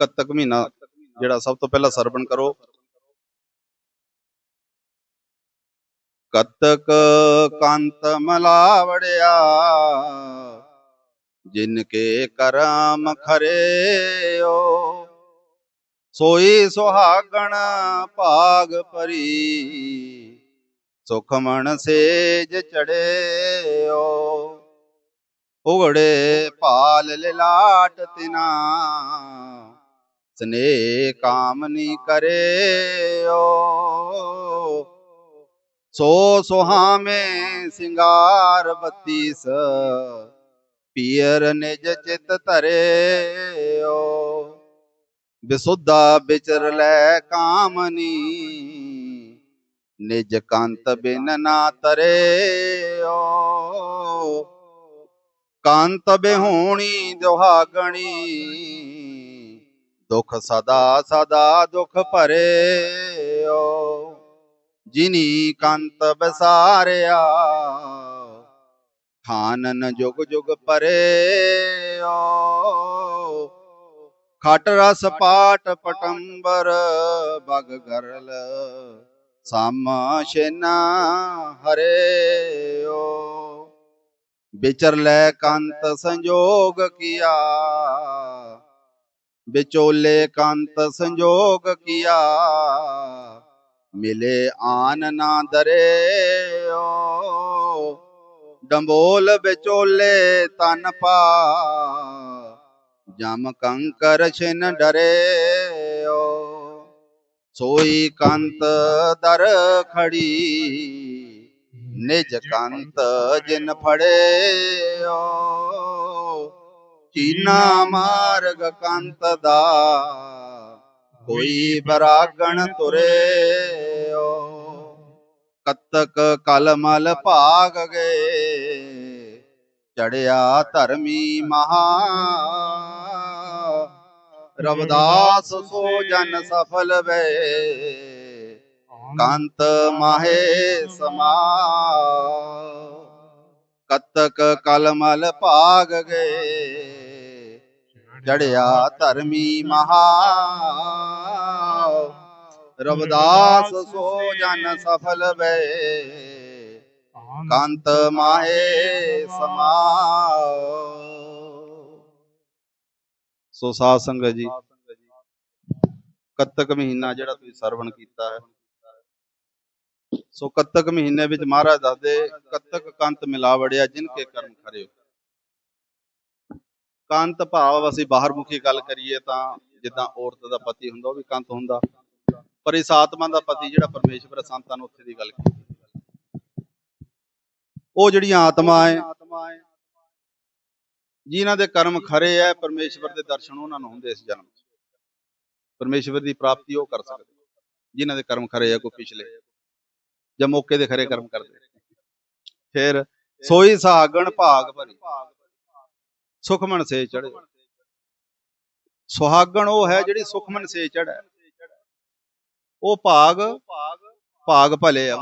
ਕੱਤਕ ਮਹੀਨਾ ਜਿਹੜਾ ਸਭ ਤੋਂ ਪਹਿਲਾਂ ਸਰਵਣ ਕਰੋ। ਕੱਤਕ ਕੰਤ ਮਲਾਵੜਿਆ ਜਿਨ ਕੇ ਕਰਮ ਖਰੇਓ, ਸੋਈ ਸੁਹਾਗਣ ਭਾਗ ਭਰੀ ਸੁਖਮਣ ਸੇਜ ਚੜਿਓ। ਉਗੜੇ ਪਾਲ ਲਿਲਾਟ ਤਿਨਾ ਸਨੇ ਕਾਮਨੀ ਕਰਿਓ। ਸੋ ਸੁਹਾਵੇਂ ਸਿੰਗਾਰ ਬਤੀਸ, ਪੀਰ ਨਿਜ ਚਿਤ ਧਰਿਓ। ਬਿਸੁੱਧਾ ਵਿਚਰ ਲੈ ਕਾਮਨੀ ਨਿਜ ਕੰਤ ਬਿਨ ਨਾ ਤਰਿਓ। ਕੰਤ ਬਿਹੂਣੀ ਦੁਹਾਗਣੀ ਦੁਖ ਸਦਾ ਸਦਾ ਦੁਖ ਭਰਿਓ। ਜਿਨੀ ਕੰਤ ਬਸਾਰਿਆ, ਖਾਨਨ ਜੁਗ ਜੁਗ ਪਰਿਓ। ਖਟ ਰਸ ਪਾਟ ਪਟੰਬਰ, ਬਗ ਗਰਲ ਸਮ ਸ਼ੇਨਾ ਹਰਿਓ। ਵਿਚਰ ਲੈ ਕੰਤ ਸੰਜੋਗ ਕੀਆ ਵਿਚੋਲੇ ਕੰਤ ਸੰਜੋਗ ਕੀਆ। ਮਿਲੇ ਆਨ ਨਾ ਦਰਿਓ। ਡੰਬੋਲ ਵਿਚੋਲੇ ਤਨ ਪਾ। ਜਮ ਕੰਕਰ ਛਿਨ ਡਰਿਓ। ਸੋਈ ਕੰਤ ਦਰ ਖੜੀ। ਨਿਜ ਕੰਤ ਜਿਨ ਫੜਿਓ। ਚੀਨਾ ਮਾਰਗ ਕੰਤ ਦਾ। ਕੋਈ ਬਰਾਗਣ ਤੁਰਿਓ। ਕਤਕ ਕਲਮਲ ਭਾਗ ਗਏ। ਚੜਿਆ ਧਰਮੀ ਮਹਾ। ਰਵਦਾਸ ਸੋ ਜਨ ਸਫਲ ਵੇ। ਕੰਤ ਮਾਹੇ ਸਮਾ। ਕਤਕ ਕਲਮਲ ਭਾਗ ਗਏ। ਚੜਿਆ ਧਰਮੀ ਮਹਾ ਰਵਦਾਸ ਸੋ ਜਨ ਸਫਲ ਵੇ। ਕੰਤ ਮਾਹੇ ਸਮਾ ਸੋ ਸਾਧ ਸੰਗਤ ਜੀ, ਕੱਤਕ ਮਹੀਨਾ ਜਿਹੜਾ ਤੁਸੀਂ ਸਰਵਣ ਕੀਤਾ ਹੈ। ਸੋ ਕੱਤਕ ਮਹੀਨੇ ਵਿੱਚ ਮਹਾਰਾਜ ਦੱਸਦੇ, ਕੱਤਕ ਕੰਤ ਮਿਲਾਵੜਿਆ ਜਿਨ ਕੇ ਕਰਮ ਖਰਿਓ। ਕੰਤ ਭਾਵ ਅਸੀਂ ਬਾਹਰ ਮੁਖੀ ਗੱਲ ਕਰੀਏ ਤਾਂ ਜਿੱਦਾਂ ਔਰਤ ਦਾ ਪਤੀ ਹੁੰਦਾ ਉਹ ਵੀ ਕੰਤ ਹੁੰਦਾ। ਪਰ ਇਸ ਆਤਮਾ ਦਾ ਪਤੀ ਜਿਹੜਾ ਪਰਮੇਸ਼ਵਰ ਹੈ, ਸੰਤਾਂ ਨੂੰ ਉੱਥੇ ਦੀ ਗੱਲ ਕੀਤੀ। ਉਹ ਜਿਹੜੀਆਂ ਆਤਮਾ ਹੈ ਜਿਨ੍ਹਾਂ ਦੇ ਕਰਮ ਖਰੇ ਹੈ ਪਰਮੇਸ਼ਵਰ ਦੇ ਦਰਸ਼ਨ ਉਹਨਾਂ ਨੂੰ ਹੁੰਦੇ ਇਸ ਜਨਮ 'ਚ। ਪਰਮੇਸ਼ਵਰ ਦੀ ਪ੍ਰਾਪਤੀ ਉਹ ਕਰ ਸਕਦੇ ਜਿਨ੍ਹਾਂ ਦੇ ਕਰਮ ਖਰੇ ਹੈ ਕੋਈ ਪਿਛਲੇ ਜਾਂ ਮੌਕੇ ਦੇ ਖਰੇ ਕਰਮ ਕਰਦੇ। ਫਿਰ ਸੋਈ ਸਾਗਣ ਭਾਗ ਭਰੀ। ਸੁਖਮਨ ਸੇ ਚੜੇ ਸੁਹਾਗਣ ਉਹ ਹੈ ਜਿਹੜੀ ਸੁਖਮਨ ਸੇ ਚੜੈ ਉਹ ਭਾਗ ਭਾਗ ਭਲੇ ਆ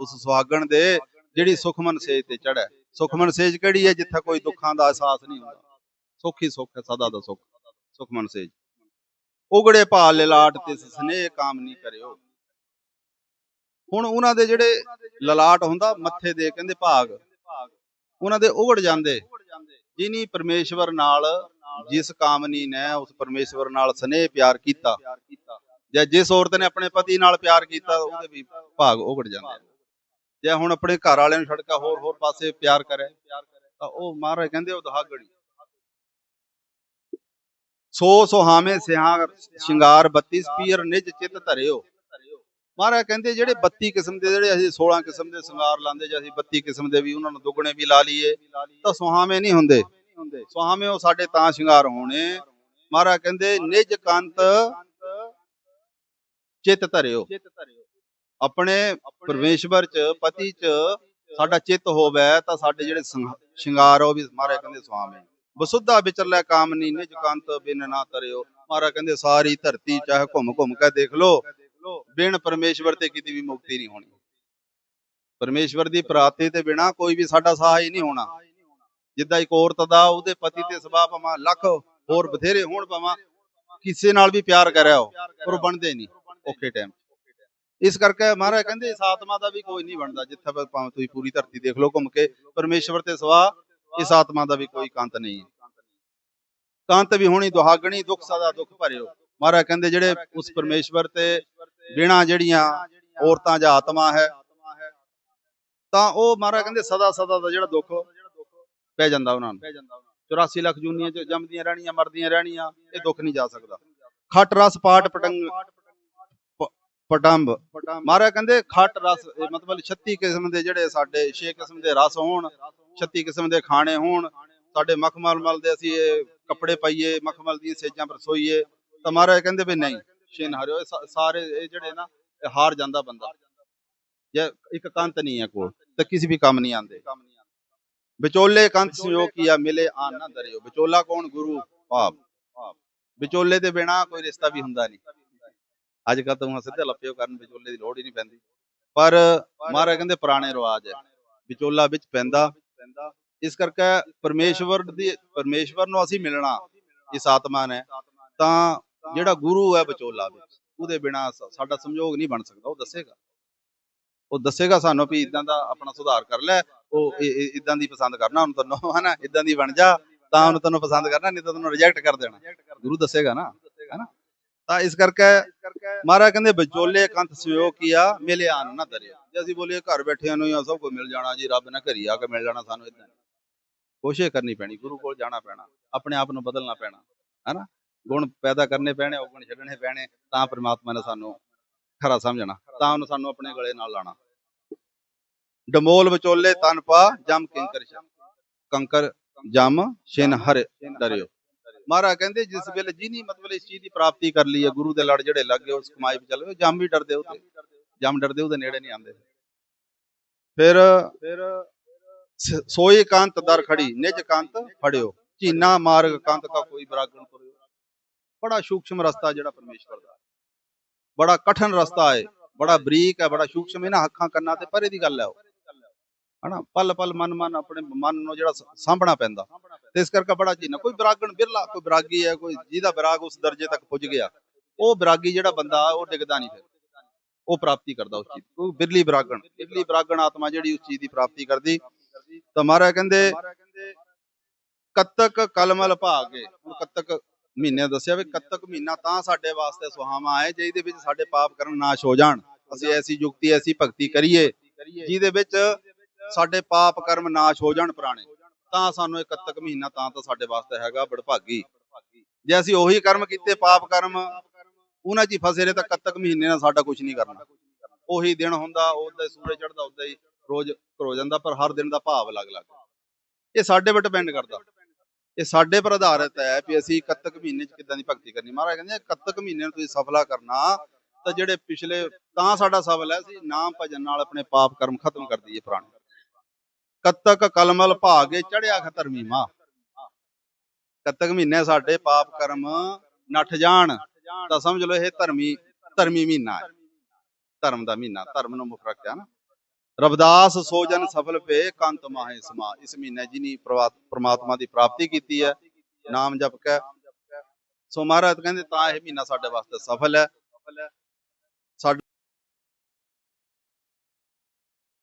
ਉਸ ਸੁਹਾਗਣ ਦੇ ਜਿਹੜੀ ਸੁਖਮਨ ਸੇਜ ਤੇ ਚੜ੍ਹੈ। ਸੁਖਮਨ ਸੇਜ ਕਿਹੜੀ ਹੈ ਜਿੱਥੇ ਕੋਈ ਦੁੱਖਾਂ ਦਾ ਅਹਿਸਾਸ ਨਹੀਂ ਹੁੰਦਾ। ਸੁੱਖ ਹੀ ਸੁੱਖ ਹੈ, ਸਦਾ ਦਾ ਸੁੱਖ। ਸੁਖਮਨ ਸੇਜ। ਉਗੜੇ ਭਾਲ ਲਲਾਟ ਤੇ ਸਨੇਹ ਕਾਮ ਨਹੀਂ ਕਰਿਓ। ਹੁਣ ਉਹਨਾਂ ਦੇ ਜਿਹੜੇ ਲਲਾਟ ਹੁੰਦਾ, ਮੱਥੇ ਦੇ ਕਹਿੰਦੇ ਭਾਗ। ਉਹਨਾਂ ਦੇ ਉਗੜ ਜਾਂਦੇ। ਜਿਨੀ ਪਰਮੇਸ਼ਵਰ ਨਾਲ ਜਿਸ ਕਾਮਨੀ ਨੇ ਉਸ ਪਰਮੇਸ਼ਵਰ ਨਾਲ ਸਨੇਹ ਪਿਆਰ ਕੀਤਾ ਜਾਂ ਜਿਸ ਔਰਤ ਨੇ ਆਪਣੇ ਪਤੀ ਨਾਲ ਪਿਆਰ ਕੀਤਾ, ਉਹਦੇ ਵੀ ਭਾਗ ਉਗੜ ਜਾਂਦੇ ਜੇ ਹੁਣ ਆਪਣੇ ਘਰ ਵਾਲਿਆਂ ਨੂੰ ਛੱਡ ਕੇ ਹੋਰ ਹੋਰ ਪਾਸੇ ਪਿਆਰ ਕਰੇ, ਤਾਂ ਉਹ ਮਹਾਰਾਜ ਕਹਿੰਦੇ ਉਹ ਦਹਾਗੜੀ। ਸੋ ਸੁਹਾਵੇਂ ਸਿਆਹ ਸ਼ਿੰਗਾਰ 32 ਪੀਰ ਨਿਜ ਚਿਤ ਧਰਿਓ। ਮਹਾਰਾਜ ਕਹਿੰਦੇ ਜਿਹੜੇ 32 ਕਿਸਮ ਦੇ ਜਿਹੜੇ ਅਸੀਂ 16 ਕਿਸਮ ਦੇ ਸ਼ਿੰਗਾਰ ਲਾਉਂਦੇ ਜੇ ਅਸੀਂ 32 ਕਿਸਮ ਦੇ ਵੀ ਉਹਨਾਂ ਨੂੰ ਦੁੱਗਣੇ ਵੀ ਲਾ ਲਈਏ, ਤਾਂ ਸੁਹਾਵੇਂ ਨਹੀਂ ਹੁੰਦੇ। ਸੁਹਾਵੇਂ ਉਹ ਸਾਡੇ ਤਾਂ ਸ਼ਿੰਗਾਰ ਹੋਣੇ। ਮਹਾਰਾਜ ਕਹਿੰਦੇ, ਨਿਜ ਕੰਤ ਚਿਤ ਧਰਿਓ। ਆਪਣੇ ਪਰਮੇਸ਼ਵਰ ਚ, ਪਤੀ ਚ ਸਾਡਾ ਚਿੱਤ ਹੋਵੇ, ਤਾਂ ਸਾਡੇ ਜਿਹੜੇ ਸ਼ਿੰਗਾਰ ਉਹ ਵੀ ਮਹਾਰਾਜ ਕਹਿੰਦੇ ਸੁਹਾਵੇਂ ਬਸੁੱਧਾ ਵਿਚਰਲੇ ਕਾਮਨੀ ਨਿਜ ਕੰਤ ਬਿਨ ਨਾ ਧਰਿਓ। ਮਹਾਰਾਜ ਕਹਿੰਦੇ, ਸਾਰੀ ਧਰਤੀ ਚਾਹੇ ਘੁੰਮ ਘੁੰਮ ਕੇ ਦੇਖ ਲੋ ਬਿਨ ਪਰਮੇਸ਼ਵਰ ਤੇ ਕਿਤੇ ਵੀ ਮੁਕਤੀ ਨਹੀਂ ਹੋਣੀ। ਪਰਮੇਸ਼ਵਰ ਦੀ ਪ੍ਰਾਪਤੀ ਤੇ ਬਿਨਾ ਕੋਈ ਵੀ ਸਾਡਾ ਸਹਾਈ ਨਹੀਂ ਹੋਣਾ। ਜਿੱਦਾਂ ਇੱਕ ਔਰਤ ਦਾ, ਉਹਦੇ ਪਤੀ ਤੇ ਸੁਭਾਅ ਭਾਵੇਂ ਲੱਖ, ਹੋਰ ਬਥੇਰੇ ਹੋਣ ਭਾਵੇਂ, ਕਿਸੇ ਨਾਲ ਵੀ ਪਿਆਰ ਕਰਿਆ ਹੋ ਪਰ ਬਣਦੇ ਨਹੀਂ ਔਖੇ ਟਾਈਮ ਇਸ ਕਰਕੇ ਮਹਾਰਾਜ ਕਹਿੰਦੇ, ਇਸ ਆਤਮਾ ਦਾ ਵੀ ਕੋਈ ਨਹੀਂ ਬਣਦਾ, ਜਿੱਥੇ ਭਾਵੇਂ ਤੁਸੀਂ ਪੂਰੀ ਧਰਤੀ ਦੇਖ ਲਓ ਘੁੰਮ ਕੇ, ਪਰਮੇਸ਼ਵਰ ਤੇ ਸਵਾ ਇਸ ਆਤਮਾ ਦਾ ਵੀ ਕੋਈ ਕੰਤ ਨਹੀਂ ਕੰਤ ਵੀ ਹੋਣੀ ਦੁਹਾਗਣੀ, ਦੁੱਖ ਸਦਾ ਦੁੱਖ ਭਰਿਓ। ਮਹਾਰਾਜ ਕਹਿੰਦੇ, ਜਿਹੜੇ ਉਸ ਪਰਮੇਸ਼ਵਰ ਤੇ ਬਿਨਾ ਜਿਹੜੀਆਂ ਔਰਤਾਂ ਜਾਂ ਆਤਮਾ ਹੈ, ਤਾਂ ਉਹ ਮਹਾਰਾਜ ਕਹਿੰਦੇ ਸਦਾ ਸਦਾ ਦਾ ਜਿਹੜਾ ਦੁੱਖ ਪੈ ਜਾਂਦਾ ਉਹਨਾਂ ਨੂੰ। 84 ਲੱਖ ਜੂਨੀਆਂ ਚ ਜੰਮਦੀਆਂ ਰਹਿਣੀਆਂ, ਮਰਦੀਆਂ ਰਹਿਣੀਆਂ, ਇਹ ਦੁੱਖ ਨਹੀਂ ਜਾ ਸਕਦਾ। ਖੱਟ ਰਸ, ਪਾਟ ਪਟੰਗ ਪਟੰਬ। ਮਹਾਰਾਜ ਕਹਿੰਦੇ ਖੱਟ ਰਸ ਮਤਲਬ 36 ਕਿਸਮ ਦੇ ਜਿਹੜੇ ਸਾਡੇ 6 ਕਿਸਮ ਦੇ ਰਸ ਹੋਣ 36 ਕਿਸਮ ਦੇ ਖਾਣੇ ਹੋਣ, ਸਾਡੇ ਮਖਮਲ ਮਲ ਦੇ ਅਸੀਂ ਕੱਪੜੇ ਪਾਈਏ, ਮਖਮਲ ਦੀਆਂ ਸੇਜਾਂ ਪਰਸੋਈਏ, ਤਾਂ ਮਹਾਰਾਜ ਕਹਿੰਦੇ ਵੀ ਨਹੀਂ। ਛਿਨ ਹਰਿਓ ਸਾ- ਸਾਰੇ ਇਹ ਜਿਹੜੇ ਨਾ, ਇਹ ਹਾਰ ਜਾਂਦਾ ਬੰਦਾ। ਜੇ ਇੱਕ ਕੰਤ ਨਹੀਂ ਹੈ ਕੋਲ, ਤਾਂ ਕਿਸੇ ਵੀ ਕੰਮ ਨਹੀਂ ਆਉਂਦੇ। ਵਿਚੋਲੇ ਕੰਤ ਸੰਯੋਗ ਕੀਆ ਮਿਲੇ ਆਨ ਨਾ ਦਰਿਓ। ਵਿਚੋਲਾ ਕੌਣ? ਗੁਰੂ ਭਾਵ ਵਿਚੋਲੇ ਦੇ ਬਿਨਾ ਕੋਈ ਰਿਸ਼ਤਾ ਵੀ ਹੁੰਦਾ ਨਹੀਂ। ਅੱਜ ਕੱਲ ਤਾਂ ਸਿੱਧੇ ਲੱਪਿਓ ਕਰਨ, ਵਿਚੋਲੇ ਦੀ ਲੋੜ ਹੀ ਨਹੀਂ ਪੈਂਦੀ। ਪਰ ਮਹਾਰਾਜ ਕਹਿੰਦੇ ਪੁਰਾਣੇ ਰਿਵਾਜ ਹੈ। ਵਿਚੋਲਾ ਵਿੱਚ ਪੈਂਦਾ। ਇਸ ਕਰਕੇ ਪਰਮੇਸ਼ਵਰ ਦੀ, ਪਰਮੇਸ਼ਵਰ ਨੂੰ ਅਸੀਂ ਮਿਲਣਾ, ਇਸ ਆਤਮਾ ਨੇ। ਤਾਂ ਜਿਹੜਾ ਗੁਰੂ ਹੈ ਵਿਚੋਲਾ ਵਿੱਚ ਉਹਦੇ ਬਿਨਾ ਸਾਡਾ ਸੰਯੋਗ ਨਹੀਂ ਬਣ ਸਕਦਾ ਉਹ ਦੱਸੇਗਾ। ਉਹ ਦੱਸੇਗਾ ਸਾਨੂੰ ਵੀ ਇਦਾਂ ਦਾ ਆਪਣਾ ਸੁਧਾਰ ਕਰ ਲੈ ਉਹ ਇਦਾਂ ਦੀ ਪਸੰਦ ਕਰਨਾ ਉਹਨੂੰ ਤੈਨੂੰ ਹਨਾ ਇਦਾਂ ਦੀ ਬਣ ਜਾ ਤਾਂ ਉਹਨੂੰ ਤੈਨੂੰ ਪਸੰਦ ਕਰਨਾ ਨਹੀਂ ਤਾਂ ਤੈਨੂੰ ਰਿਜੈਕਟ ਕਰ ਦੇਣਾ। ਗੁਰੂ ਦੱਸੇਗਾ ਨਾ ਹਨਾ। ਤਾਂ ਇਸ ਕਰਕੇ ਮਹਾਰਾਜ ਕਹਿੰਦੇ ਵਿਚੋਲੇ ਕੰਤ ਸਯੋਗ ਕੀਆ ਮਿਲੇ ਆਨ ਨਾ ਦਰਿਆ। ਜੇ ਅਸੀਂ ਬੋਲੀਏ ਘਰ ਬੈਠਿਆਂ ਨੂੰ ਸਭ ਕੁਝ ਮਿਲ ਜਾਣਾ ਜੀ ਰੱਬ ਨੇ ਘਰੀ ਆ ਕੇ ਮਿਲ ਜਾਣਾ ਸਾਨੂੰ ਇਦਾਂ ਕੋਸ਼ਿਸ਼ ਕਰਨੀ ਪੈਣੀ ਗੁਰੂ ਕੋਲ ਜਾਣਾ ਪੈਣਾ ਆਪਣੇ ਆਪ ਨੂੰ ਬਦਲਣਾ ਪੈਣਾ ਹਨਾ। ਗੁਣ ਪੈਦਾ ਕਰਨੇ ਪੈਣੇ ਔਗਣ ਛੱਡਣੇ ਪੈਣੇ, ਤਾਂ ਪ੍ਰਮਾਤਮਾ ਨੇ ਸਾਨੂੰ ਖਰਾ ਸਮਝਣਾ, ਤਾਂ ਉਹਨੂੰ ਸਾਨੂੰ ਆਪਣੇ ਗਲੇ ਨਾਲ ਲਾਣਾ। ਡਮੋਲ ਵਿਚੋਲੇ ਤਨ ਪਾ, ਜਮ ਕਿੰਕਰ ਕੰਕਰ, ਜਮ, ਛਿਨ ਹਰ ਡਰਿਓ। ਮਹਾਰਾਜ ਕਹਿੰਦੇ, ਜਿਸ ਵੇਲੇ ਜਿਹਨੀ ਮਤਲਬ ਇਸ ਚੀਜ਼ ਦੀ ਪ੍ਰਾਪਤੀ ਕਰ ਲਈ ਹੈ, ਗੁਰੂ ਦੇ ਲੜ ਜਿਹੜੇ ਲੱਗੇ ਉਸ ਕਮਾਈ ਵਿੱਚ ਚੱਲ ਗਏ ਜਮ ਵੀ ਡਰਦੇ ਉਹਦੇ ਜਮ ਡਰਦੇ, ਉਹਦੇ ਨੇੜੇ ਨਹੀਂ ਆਉਂਦੇ। ਫਿਰ ਫਿਰ ਸ- ਸੋਈ ਕਾਂਤ ਦਰ ਖੜੀ, ਨਿਜ ਕਾਂਤ ਫੜਿਓ। ਚੀਨਾ ਮਾਰਗ ਕਾਂਤ ਕਾ ਕੋਈ ਬਰਾਗਣ ਤੁਰਿਓ। ਬੜਾ ਸੂਖਸ਼ਮ ਰਸਤਾ ਜਿਹੜਾ ਪਰਮੇਸ਼ਵਰ ਦਾ ਬੜਾ ਕਠਨ ਰਸਤਾ ਹੈ, ਬੜਾ ਬਰੀਕ ਹੈ, ਬੜਾ ਸੂਖਸ਼ਮ, ਇਹਨਾਂ ਅੱਖਾਂ ਕੰਨਾਂ ਤੇ, ਪਰੇ ਦੀ ਗੱਲ ਹੈ ਉਹ। ਹਨਾ, ਪਲ ਪਲ ਮਨ ਮਨ ਆਪਣੇ ਮਨ ਨੂੰ ਜਿਹੜਾ ਸਾਂਭਣਾ ਪੈਂਦਾ। ਤੇ ਇਸ ਕਰਕੇ ਬੜਾ ਚੀਨਾ, ਕੋਈ ਬਰਾਗਣ ਬਿਰਲਾ, ਕੋਈ ਬਰਾਗੀ ਹੈ, ਕੋਈ ਜਿਹਦਾ ਬਰਾਗ ਉਸ ਦਰਜੇ ਤੱਕ ਪੁੱਜ ਗਿਆ, ਉਹ ਬਰਾਗੀ ਜਿਹੜਾ ਬੰਦਾ, ਉਹ ਡਿੱਗਦਾ ਨਹੀਂ ਫਿਰ। ਉਹ ਪ੍ਰਾਪਤੀ ਕਰਦਾ ਉਸ ਚੀਜ਼ ਕੋਈ ਬਿਰਲੀ ਬਰਾਗਣ ਬਿਰਲੀ ਬਰਾਗਣ ਆਤਮਾ ਜਿਹੜੀ ਉਸ ਚੀਜ਼ ਦੀ ਪ੍ਰਾਪਤੀ ਕਰਦੀ। ਤਾਂ ਮਹਾਰਾਜ ਕਹਿੰਦੇ, ਕੱਤਕ ਕਲਮਲ ਭਾਗੇ, ਹੁਣ ਕੱਤਕ ਮਹੀਨੇ ਦੱਸਿਆ ਵੀ ਕੱਤਕ ਮਹੀਨਾ ਤਾਂ ਸਾਡੇ ਵਾਸਤੇ ਸੁਹਾਵਾ ਹੈ, ਜਿਹਦੇ ਵਿੱਚ ਸਾਡੇ ਪਾਪ ਕਰਮ ਨਾਸ਼ ਹੋ ਜਾਣ। ਅਸੀਂ ਐਸੀ ਯੁਕਤੀ, ਐਸੀ ਭਗਤੀ ਕਰੀਏ, ਜਿਹਦੇ ਵਿੱਚ ਸਾਡੇ ਪਾਪ ਕਰਮ ਨਾਸ਼ ਹੋ ਜਾਣ ਪੁਰਾਣੇ। ਤਾਂ ਸਾਨੂੰ ਇਹ ਕੱਤਕ ਮਹੀਨਾ ਤਾਂ ਤਾਂ ਸਾਡੇ ਵਾਸਤੇ ਹੈਗਾ ਬੜਭਾਗੀ। ਜੇ ਅਸੀਂ ਉਹੀ ਕਰਮ ਕੀਤੇ ਪਾਪ ਕਰਮ, ਉਹਨਾਂ 'ਚ ਹੀ ਫਸੇ ਰਹੇ ਤਾਂ ਕੱਤਕ ਮਹੀਨੇ ਨਾਲ ਸਾਡਾ ਕੁਝ ਨਹੀਂ ਕਰਨਾ। ਉਹੀ ਦਿਨ ਹੁੰਦਾ ਉਹਦਾ ਸੂਰਜ ਚੜਦਾ ਉਦਾਂ ਹੀ ਰੋਜ਼ ਹੋ ਜਾਂਦਾ, ਪਰ ਹਰ ਦਿਨ ਦਾ ਭਾਵ ਅਲੱਗ-ਅਲੱਗ। ਇਹ ਸਾਡੇ 'ਤੇ ਡਿਪੈਂਡ ਕਰਦਾ। ਇਹ ਸਾਡੇ ਪਰ ਆਧਾਰਿਤ ਹੈ ਵੀ ਅਸੀਂ ਕੱਤਕ ਮਹੀਨੇ 'ਚ ਕਿੱਦਾਂ ਦੀ ਭਗਤੀ ਕਰਨੀ ਮਹਾਰਾਜ ਕਹਿੰਦੇ ਆ, ਕੱਤਕ ਮਹੀਨੇ ਨੂੰ ਤੁਸੀਂ ਸਫਲਾ ਕਰਨਾ ਤਾਂ ਜਿਹੜੇ ਪਿਛਲੇ ਤਾਂ ਸਾਡਾ ਸਫਲ ਹੈ ਸੀ ਨਾਮ ਭਜਨ ਨਾਲ ਆਪਣੇ ਪਾਪ ਕਰਮ ਖਤਮ ਕਰ ਦਈਏ ਪੁਰਾਣੇ। ਕੱਤਕ ਕਲਮਲ ਭਾਗੇ ਚੜਿਆ ਖਤਰਮੀ ਮਾ ਕੱਤਕ ਮਹੀਨੇ ਸਾਡੇ ਪਾਪ ਕਰਮ ਨੱਠ ਜਾਣ ਤਾਂ ਸਮਝ ਲਓ ਇਹ ਧਰਮੀ ਧਰਮੀ ਮਹੀਨਾ ਹੈ। ਧਰਮ ਦਾ ਮਹੀਨਾ ਧਰਮ ਨੂੰ ਮੁੱਖ ਰੱਖਿਆ ਨਾ। ਰਬਦਾਸ ਸੋਜਨ ਸਫਲ ਪੇ ਕੰਤ ਮਾਹੇ ਸਮਾ। ਇਸ ਮਹੀਨੇ ਜਿਨੀ ਪ੍ਰਮਾਤਮਾ ਦੀ ਪ੍ਰਾਪਤੀ ਕੀਤੀ ਹੈ, ਨਾਮ ਜਪ ਕੇ। ਸੋ ਮਹਾਰਾਜ ਕਹਿੰਦੇ, ਤਾਂ ਇਹ ਮਹੀਨਾ ਸਾਡੇ ਵਾਸਤੇ ਸਫਲ ਹੈ।